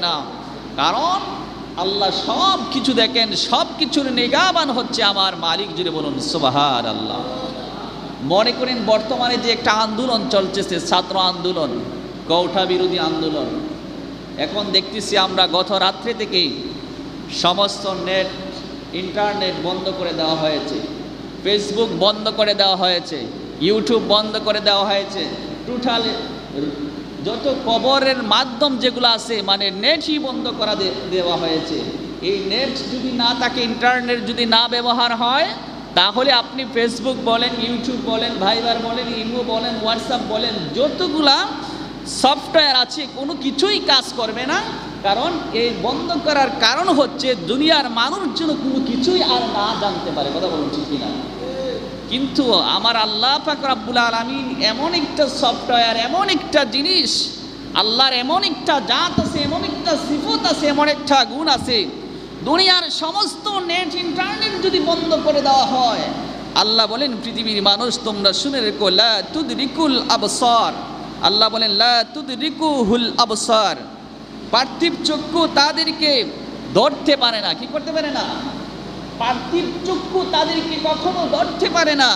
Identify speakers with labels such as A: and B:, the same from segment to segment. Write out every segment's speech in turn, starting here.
A: না। কারণ আল্লাহ সব কিছু দেখেন, সব কিছুর নিগাবান হচ্ছে আমার মালিক জুড়ে বলুন সুবাহার আল্লাহ মনে করেন বর্তমানে যে একটা আন্দোলন চলতেছে, ছাত্র আন্দোলন কৌঠা বিরোধী আন্দোলন। এখন দেখতেছি আমরা গত রাত্রে থেকেই সমস্ত নেট, ইন্টারনেট বন্ধ করে দেওয়া হয়েছে। ফেসবুক বন্ধ করে দেওয়া হয়েছে। ইউটিউব বন্ধ করে দেওয়া হয়েছে। টোটাল যত কবরের মাধ্যম যেগুলো আছে মানে নেটই বন্ধ করা দেওয়া হয়েছে। এই নেট যদি না থাকে, ইন্টারনেট যদি না ব্যবহার হয়, তাহলে আপনি ফেসবুক বলেন ইউটিউব বলেন ভাইবার বলেন ইমো বলেন হোয়াটসঅ্যাপ বলেন, যতগুলা সফটওয়্যার আছে, কোনো কিছুই কাজ করবে না। কারণ এই বন্ধ করার কারণ হচ্ছে, দুনিয়ার মানুষ যেন কোনো কিছুই আর না জানতে পারে। কথা বলুন ঠিক কিনা? কিন্তু আমার আল্লাহ পাক রাব্বুল আলামিন এমন একটা সফটওয়্যার, এমন একটা জিনিস, আল্লাহর এমন একটা জাত আছে, এমন একটা সিফত আছে, এমন একটা গুণ আছে। দুনিয়ার সমস্ত নেট ইন্টারনেট যদি বন্ধ করে দেওয়া হয়, আল্লাহ বলেন, পৃথিবীর মানুষ, তোমরা শুনে রেখো, লা তুদরিকুল আবসার। আল্লাহ বলেন, লা তুদরিকুহুল আবসার। পার্থিব চক্ষু তাদেরকে ধরতে পারে না। কি করতে পারে না? পার্থিব চক্ষু তাদেরকে কখনো ধরতে পারে না।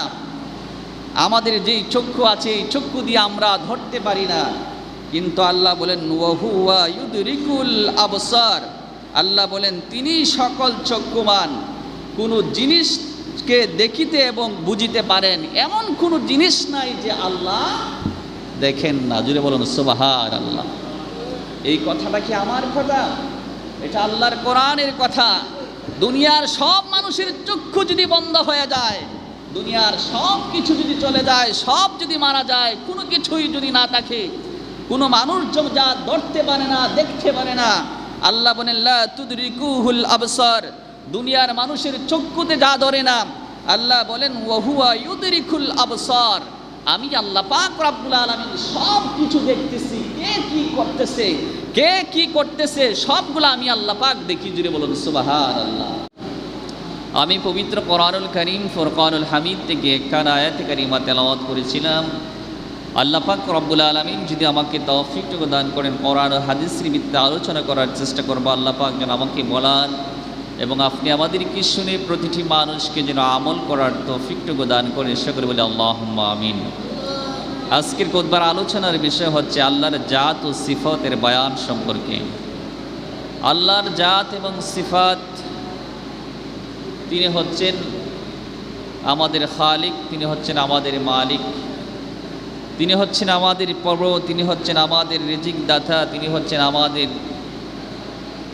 A: আমাদের যেই চক্ষু আছে, এই চক্ষু দিয়ে আমরা ধরতে পারি না। কিন্তু আল্লাহ বলেন ইউদরিকুল আবসার। আল্লাহ বলেন, তিনি সকল চক্ষুমান। কোনো জিনিসকে দেখিতে এবং বুঝিতে পারেন। এমন কোনো জিনিস নাই যে আল্লাহ দেখেন না। জুড়ে বলুন সুবাহার আল্লাহ এই কথাটা কি আমার কথা? এটা আল্লাহর কোরআনের কথা। দুনিয়ার সব মানুষের চক্ষু যদি বন্ধ হয়ে যায়, দুনিয়ার সব কিছু যদি চলে যায়, সব যদি মারা যায়, কোনো কিছুই যদি না থাকে, কোনো মানুষ য- ধরতে পারে না, দেখতে পারে না, আল্লাহ বলেন, লা তুদরিকুহুল আবসার দুনিয়ার মানুষের চক্ষুতে যা ধরে না, আল্লাহ বলেন, ওহুয়া ইউদরিকুল আবসার আমি আল্লাহ পাক রাব্বুল আলামিন সব কিছু দেখতেছি কে কি করতেছে? কে কি করতেছে? সবগুলো আমি আল্লাহ পাক দেখি জুড়ে বলুন সুবাহান আল্লাহ আমি পবিত্র কোরআনুল করিম, ফুরকানুল হামিদ থেকে একখান আয়াতে কারিমা তেলাওয়াত করেছিলাম। আল্লাহ পাক রব্বুল আলমিন যদি আমাকে তৌফিকটুকু দান করেন, কোরআন হাদিস ভিত্তিতে আলোচনা করার চেষ্টা করব, আল্লাহ পাক যেন আমাকে বলার এবং আপনি আমাদেরকে শুনে প্রতিটি মানুষকে যেন আমল করার তৌফিকটুকু দান করেন। সকলে বলে আল্লাহ আমিন। আজকের কোদবার আলোচনার বিষয় হচ্ছে আল্লাহর জাত ও সিফতের বয়ান সম্পর্কে। আল্লাহর জাত এবং সিফাত, তিনি হচ্ছেন আমাদের খালিক, তিনি হচ্ছেন আমাদের মালিক। তিনি হচ্ছেন আমাদের পর্ব, তিনি হচ্ছেন আমাদের রিজিক দাতা তিনি হচ্ছেন আমাদের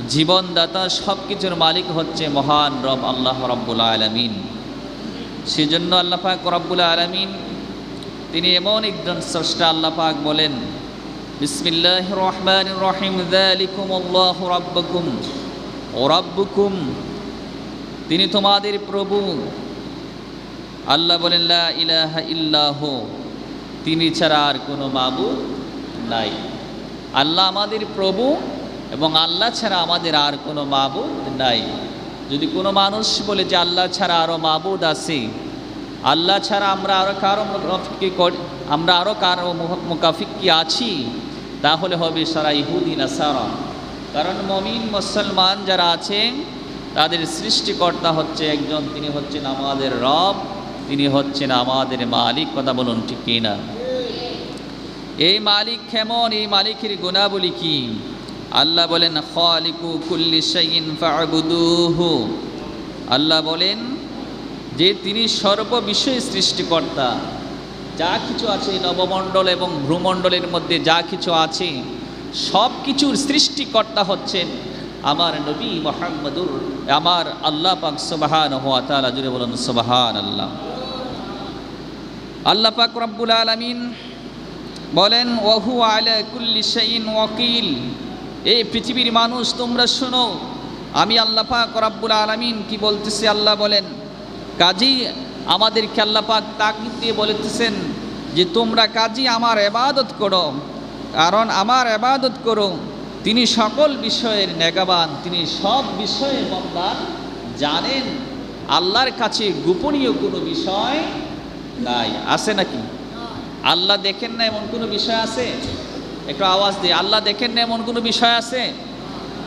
A: জীবনদাতা সব কিছুর মালিক হচ্ছে মহান রব আল্লাহ রব্বুল আলমিন। সেজন্য আল্লাহ পাক রব্বুল আলমিন তিনি এমন একজন স্রষ্টা আল্লাহ পাক বলেন বিসমিল্লাহ রহমান রহিম যালিকুম আল্লাহ রব্বকুম, ও রব্বুকুম, তিনি তোমাদের প্রভু। আল্লাহ বলেন, লা ইলাহা ইল্লাহ, তিনি ছাড়া আর কোনো মাবুদ নাই। আল্লাহ আমাদের প্রভু এবং আল্লাহ ছাড়া আমাদের আর কোনো মাবুদ নাই। যদি কোনো মানুষ বলে যে আল্লাহ ছাড়া আরও মাবুদ আছে আল্লাহ ছাড়া আমরা আরও কারও মুখাফিকি কর- আমরা আরও কারও মুখ- মুখাফিকি আছি, তাহলে হবে সারা ইহুদি নাসারা। কারণ মমিন মুসলমান যারা আছেন, তাদের সৃষ্টিকর্তা হচ্ছে একজন, তিনি হচ্ছেন আমাদের রব, তিনি হচ্ছেন আমাদের মালিক, কথা বলুন ঠিক কি না এই মালিক কেমন? এই মালিকের গুণাবলী কি? আল্লাহ বলেন, খালিকু কুল্লি আল্লাহ বলেন যে তিনি সর্ববিষয়ে সৃষ্টিকর্তা। যা কিছু আছে নবমণ্ডল এবং ভ্রুমণ্ডলের মধ্যে যা কিছু আছে, সব কিছুর সৃষ্টিকর্তা হচ্ছেন আমার নবী মোহাম্মদুর, আমার আল্লাহ পাক সুবাহান জুড়ে বলুন সুবাহান আল্লাহ আল্লাহ পাক রব্বুল আলমিন বলেন, ওহু আলা কুল্লি এই পৃথিবীর মানুষ, তোমরা শোনো, আমি আল্লাহ পাক রব্বুল আলমিন কি বলতেছি? আল্লাহ বলেন কাজী আমাদের আল্লাহ পাক তাকিদ দিয়ে বলেছেন যে তোমরা কাজী আমার এবাদত করো, কারণ আমার এবাদত করো। তিনি সকল বিষয়ের নেগাবান তিনি সব বিষয়ে বন্দার জানেন। আল্লাহর কাছে গোপনীয় কোনো বিষয় নাই। আছে নাকি? আল্লাহ দেখেন না এমন কোনো বিষয় আছে? একটু আওয়াজ দিয়ে আল্লাহ দেখেন না এমন কোনো বিষয় আছে?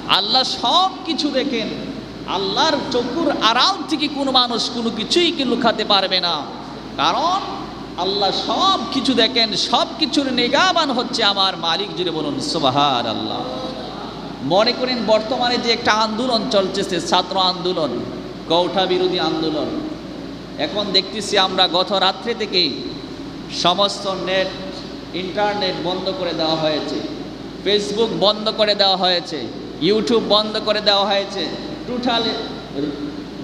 A: আল্লাহ সব কিছু দেখেন। আল্লাহর চকুর আড়াল থেকে কোনো মানুষ কোনো কিছুই কি লুকাতে পারবে না। কারণ আল্লাহ সব কিছু দেখেন, সব কিছুর নিগাবান হচ্ছে আমার মালিক জুড়ে বলুন সুবাহার আল্লাহ মনে করেন বর্তমানে যে একটা আন্দোলন চলতেছে, ছাত্র আন্দোলন কৌঠা বিরোধী আন্দোলন। এখন দেখতেছি আমরা গত রাত্রে থেকেই সমস্ত নেট, ইন্টারনেট বন্ধ করে দেওয়া হয়েছে। ফেসবুক বন্ধ করে দেওয়া হয়েছে। ইউটিউব বন্ধ করে দেওয়া হয়েছে। টোটাল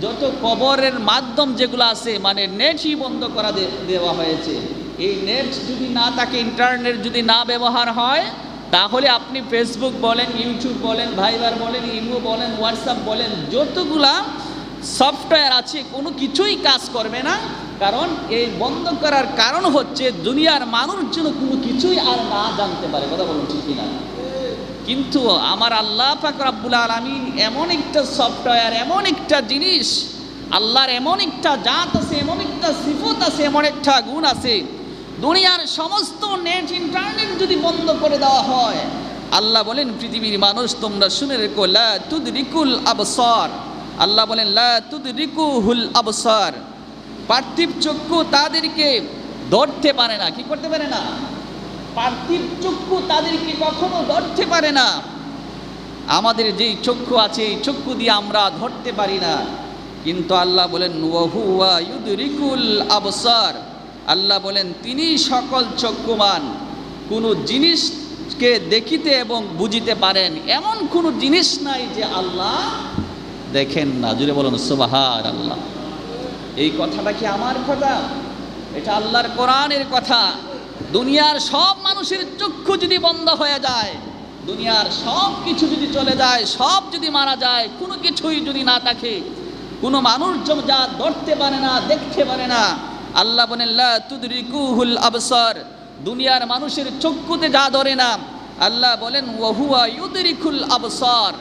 A: যত কবরের মাধ্যম যেগুলো আছে মানে নেটই বন্ধ করা দেওয়া হয়েছে। এই নেট যদি না থাকে ইন্টারনেট যদি না ব্যবহার হয়, তাহলে আপনি ফেসবুক বলেন ইউটিউব বলেন ভাইবার বলেন ইমো বলেন হোয়াটসঅ্যাপ বলেন, যতগুলা সফটওয়্যার আছে, কোনো কিছুই কাজ করবে না। কারণ এই বন্ধ করার কারণ হচ্ছে, দুনিয়ার মানুষ যেন কোনো কিছুই আর না জানতে পারে। কথা বলুন ঠিক কিনা? কিন্তু আমার আল্লাহ পাক রাব্বুল আলামিন এমন একটা সফটওয়্যার, এমন একটা জিনিস, আল্লাহর এমন একটা জাত আছে, এমন একটা সিফত আছে, এমন একটা গুণ আছে। দুনিয়ার সমস্ত নেট ইন্টারনেট যদি বন্ধ করে দেওয়া হয়, আল্লাহ বলেন, পৃথিবীর মানুষ, তোমরা শুনে রেখো, লা তুদরিকুল আবসার। আল্লাহ বলেন, লা তুদরিকুহুল আবসার। পার্থিব চক্ষু তাদেরকে ধরতে পারে না। কি করতে পারে না? পার্থিব চক্ষু তাদেরকে কখনো ধরতে পারে না। আমাদের যেই চক্ষু আছে, এই চক্ষু দিয়ে আমরা ধরতে পারি না। কিন্তু আল্লাহ বলেন ইউদরিকুল আবসার। আল্লাহ বলেন, তিনি সকল চক্ষুমান, কোনো জিনিসকে দেখিতে এবং বুঝিতে পারেন। এমন কোনো জিনিস নাই যে আল্লাহ দেখেন না। জুড়ে বলুন সুবাহার আল্লাহ এই কথাটা কি আমার কথা? এটা আল্লাহর কোরআনের কথা। দুনিয়ার সব মানুষের চক্ষু যদি বন্ধ হয়ে যায়, দুনিয়ার সব কিছু যদি চলে যায়, সব যদি মারা যায়, কোনো কিছুই যদি না থাকে, কোনো মানুষ যা ধরতে পারে না, দেখতে পারে না, আল্লাহ বলেন, লা তুদরিকুহুল আবসার দুনিয়ার মানুষের চক্ষুতে যা ধরে না, আল্লাহ বলেন, ওহুয়া ইউদরিকুল আবসার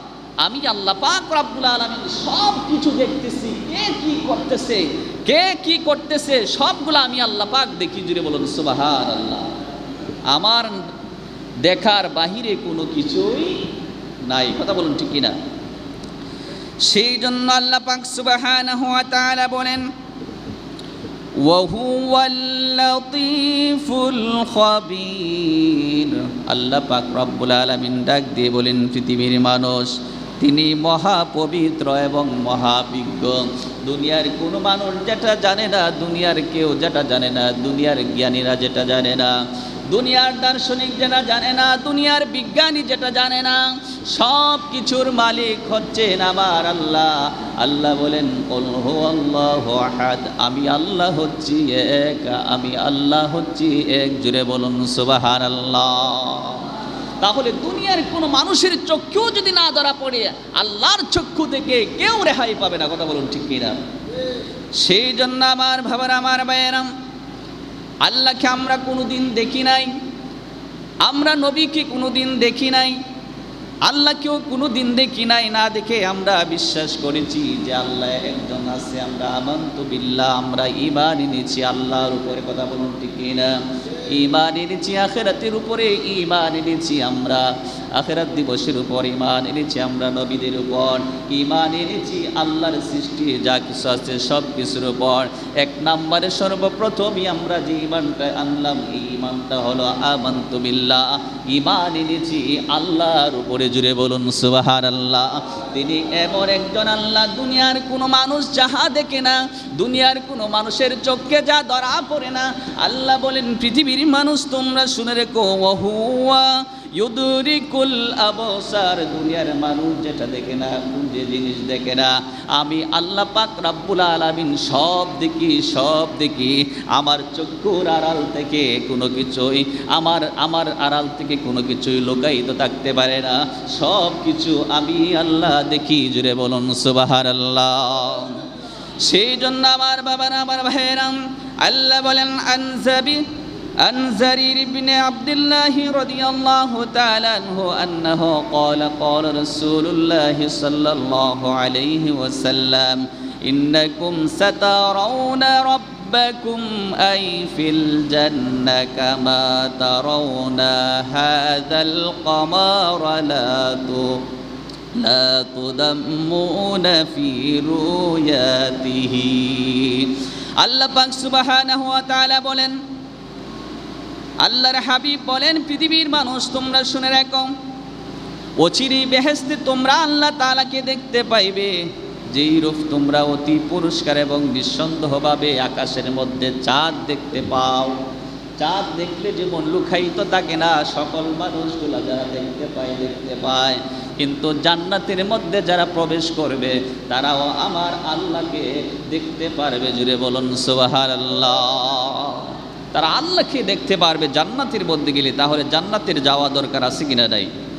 A: আমি আল্লাহ পাক রাব্বুল আলামিন সব কিছু দেখতেছি, কে কি করতেছে কে কি করতেছে সবগুলো আমি আল্লাহ পাক দেখি জুড়ে বলুন সুবাহার আল্লাহ আমার দেখার বাহিরে কোনো কিছুই নাই কথা বলুন ঠিক কিনা সেই জন্য আল্লাহ পাক সুবহানাহু ওয়া তাআলা বলেন وهو اللطيف الخبير আল্লাহ পাক রব্বুল আলামিন ডাক দিয়ে বলেন পৃথিবীর মানুষ তিনি মহাপবিত্র এবং মহাবিজ্ঞ। দুনিয়ার কোনো মানুষ যেটা জানে না, দুনিয়ার কেউ যেটা জানে না, দুনিয়ার জ্ঞানীরা যেটা জানে না। দুনিয়ার দার্শনিক যেটা জানে না, দুনিয়ার বিজ্ঞানী যেটা জানে না। সব কিছুর মালিক হচ্ছেন আমার আল্লাহ। আল্লাহ বলেন, "কুল আহাদ। আমি আল্লাহ হচ্ছি এক, আমি আল্লাহ হচ্ছি এক। জুড়ে বলুন, সুবহানাল্লাহ। তাহলে দুনিয়ার কোনো মানুষের চক্ষু যদি না ধরা পড়ে, আল্লাহর চক্ষু থেকে কেউ রেহাই পাবে না। কথা বলুন ঠিক কিনা? সেই জন্য আমার ভাবার, আমার বায়রাম আল্লাহকে আমরা কোনো দিন দেখি নাই, আমরা নবীকে কোনোদিন দেখি নাই, আল্লাহকেও কোনো দিন দেখি নাই, না দেখে আমরা বিশ্বাস করেছি যে আল্লাহ একজন আছে, আমরা আমন্ত বিল্লাহ, আমরা ইমান এনেছি, আল্লাহর উপরে। কথা বলুন ঠিক না ইমান এনেছি আখেরাতের উপরে ইমান এনেছি আমরা। আখেরাত দিবসের উপর ইমান এনেছি আমরা নবীদের উপর। ইমান এনেছি আল্লাহর সৃষ্টি, যা কিছু আছে সব কিছুর উপর। এক নম্বরে সর্বপ্রথমই আমরা যে ইমানটা আনলাম এই ইমানটা হলো আমন্ত বিল্লাহ। ইমান এনেছি আল্লাহর উপরে জুড়ে বলুন সুবাহার আল্লাহ তিনি এমন একজন আল্লাহ, দুনিয়ার কোনো মানুষ যাহা দেখে না, দুনিয়ার কোনো মানুষের চোখে যা ধরা পড়ে না। আল্লাহ বলেন, পৃথিবীর মানুষ তোমরা শুনে রেখো ইউদরিকুল আবসার, দুনিয়ার মানুষ যেটা দেখে না যে জিনিস দেখে না। আমি আল্লাহ পাক রাব্বুল আলামিন সব দেখি সব দেখি। আমার চক্ষুর আড়াল থেকে কোনো কিছুই, আমার আমার আড়াল থেকে কোনো কিছুই লোকায়িত থাকতে পারে না। সব কিছু আমি আল্লাহ দেখি, জুড়ে বলুন সুবাহার আল্লাহ সেই জন্য আমার বাবার, আমার ভাইয়েরাম আল্লাহ বলেন, আনজাবি عن زرير بن عبد الله رضي الله تعالى عنه أنه قال قال رسول الله صلى الله عليه وسلم إنكم سترون ربكم أي في الجنة كما ترون هذا القمر لا لا تضمون في رؤياته আল্লাহ পাক সুবহানাহু ওয়া তাআলা বলেন আল্লাহর হাবিব বলেন, পৃথিবীর মানুষ, তোমরা শুনে রাখো। অচিরি বেহেস্তে তোমরা আল্লাহ তালাকে দেখতে পাইবে। যেই রূপ তোমরা অতি পুরস্কার এবং নিঃসন্দেহভাবে আকাশের মধ্যে চাঁদ দেখতে পাও। চাঁদ দেখলে যেমন লুকায়িত থাকে না, সকল মানুষগুলো যারা দেখতে পায় দেখতে পায়। কিন্তু জান্নাতের মধ্যে যারা প্রবেশ করবে, তারাও আমার আল্লাহকে দেখতে পারবে। জুড়ে বলুন সুবাহার আল্লাহ তারা আল্লাহকে দেখতে পারবে জান্নাতের মধ্যে গেলে তাহলে জান্নাতের যাওয়া দরকার আছে কিনা নাই?